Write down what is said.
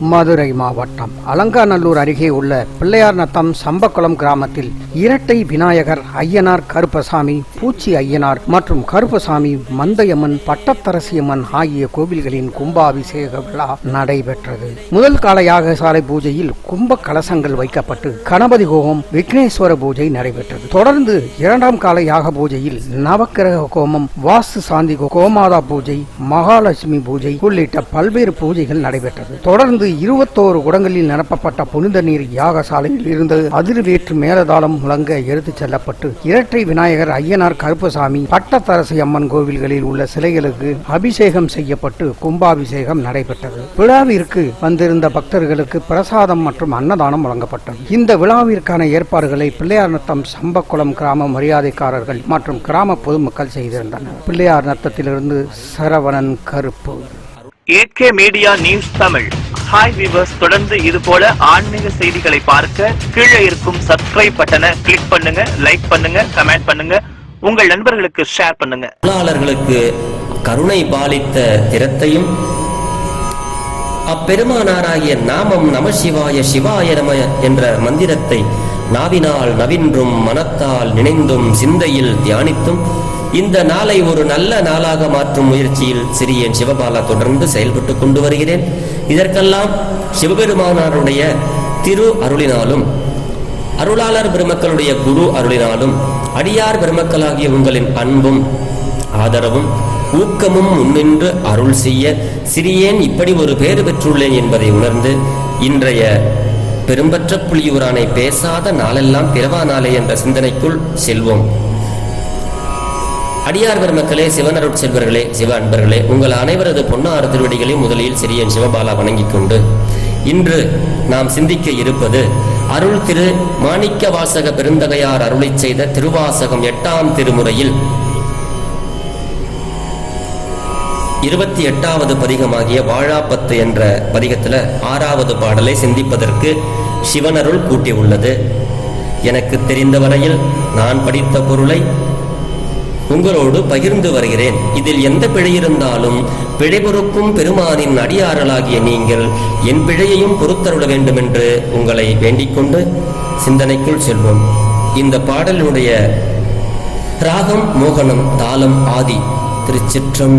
மதுரை மாவட்டம். அலங்காநல்லூர் அருகே உள்ள பிள்ளையார் நத்தம் சம்பக்குளம் கிராமத்தில் இரட்டை விநாயகர் ஐயனார் கருப்பசாமி பூச்சி ஐயனார் மற்றும் கருப்பசாமி மந்தையம்மன் பட்டத்தரசியம்மன் ஆகிய கோவில்களின் கும்பாபிஷேக விழா நடைபெற்றது. முதல் கால யாகசாலை பூஜையில் கும்ப கலசங்கள் வைக்கப்பட்டு கணபதி கோபம் விக்னேஸ்வர பூஜை நடைபெற்றது. தொடர்ந்து இரண்டாம் கால யாக பூஜையில் நவக்கிரக ஹோமம் வாஸ்து சாந்தி கோமாதா பூஜை மகாலட்சுமி பூஜை உள்ளிட்ட பல்வேறு பூஜைகள் நடைபெற்றது. தொடர்ந்து இருபத்தோரு குடங்களில் நிரப்பப்பட்ட புனித நீர் யாகசாலையில் இருந்து அதிர்வேற்று மேலதாளம் முழங்க எடுத்துச் செல்லப்பட்டு இரட்டை விநாயகர் ஐயனார் கருப்பசாமி பட்டத்தரசி அம்மன் கோவில்களில் உள்ள சிலைகளுக்கு அபிஷேகம் செய்யப்பட்டு கும்பாபிஷேகம் நடைபெற்றது. விழாவிற்கு வந்திருந்த பக்தர்களுக்கு பிரசாதம் மற்றும் அன்னதானம் வழங்கப்பட்டது. இந்த விழாவிற்கான ஏற்பாடுகளை பிள்ளையார் நத்தம் சம்பக்குளம் கிராம மரியாதைக்காரர்கள் மற்றும் கிராம பொதுமக்கள் செய்திருந்தனர். Pillaiyar நத்தத்திலிருந்து Saravanan Karuppu. AK media news Tamil. Hi viewers தொடர்ந்து இது போல ஆன்மீக செய்திகளை பார்க்க கீழே இருக்கும் சப்ஸ்கிரைப் பட்டனை கிளிக் பண்ணுங்க லைக் பண்ணுங்க கமெண்ட் பண்ணுங்க. உங்கள் நண்பர்களுக்கு ஷேர் பண்ணுங்க. தொழிலாளர்களுக்கு கருணை பாலித்த திறத்தையும் அப்பெருமானாராகிய நாமம் நமசிவாய சிவாய நம என்ற மந்திரத்தை நாவினால் நவின்றும் மனத்தால் நினைந்தும் சிந்தையில் தியானித்தும் இந்த நாளை ஒரு நல்ல நாளாக மாற்றும் முயற்சியில் சிறியன் சிவபாலா தொடர்ந்து செயல்பட்டு கொண்டு வருகிறேன். இதற்கெல்லாம் சிவபெருமானாருடைய திரு அருளினாலும் அருளாளர் பெருமக்களுடைய குரு அருளினாலும் அடியார் பெருமக்களாகிய உங்களின் அன்பும் ஆதரவும் ஊக்கமும் முன்னின்று அருள் செய்ய சிறியேன் இப்படி ஒரு பேறு பெற்றுள்ளேன் என்பதை உணர்ந்து இன்றைய பெரும்பற்ற புலியூரானை பேசாத நாளெல்லாம் பிறவா நாளே என்ற சிந்தனைக்குள் செல்வோம். அடியார் பெருமக்களே சிவனருட் செல்வர்களே சிவ அன்பர்களே உங்கள் அனைவரது பொன்னாறு திருவடிகளை முதலில் சிறியன் சிவபாலா வணங்கிக் கொண்டு இன்று நாம் சிந்திக்க இருப்பது அருள் திரு மாணிக்க வாசக பெருந்தகையார் அருளை செய்த திருவாசகம் எட்டாம் திருமுறையில் இருபத்தி எட்டாவது பதிகமாகிய வாழாப்பத்து என்ற பதிகத்துல ஆறாவது பாடலை சிந்திப்பதற்கு சிவனருள் கூட்டி உள்ளது எனக்கு தெரிந்த வரையில் நான் படித்த பொருளை உங்களோடு பகிர்ந்து வருகிறேன். இதில் எந்த பிழை இருந்தாலும் பிழை பொறுக்கும் பெருமானின் அடியாரலாகிய நீங்கள் என் பிழையையும் பொறுத்தருள வேண்டும் என்று உங்களை வேண்டிக்கொண்டு சிந்தனைக்குள் செல்வோம். இந்த பாடலினுடைய ராகம் மோகனம் தாளம் ஆதி திருச்சிற்றம்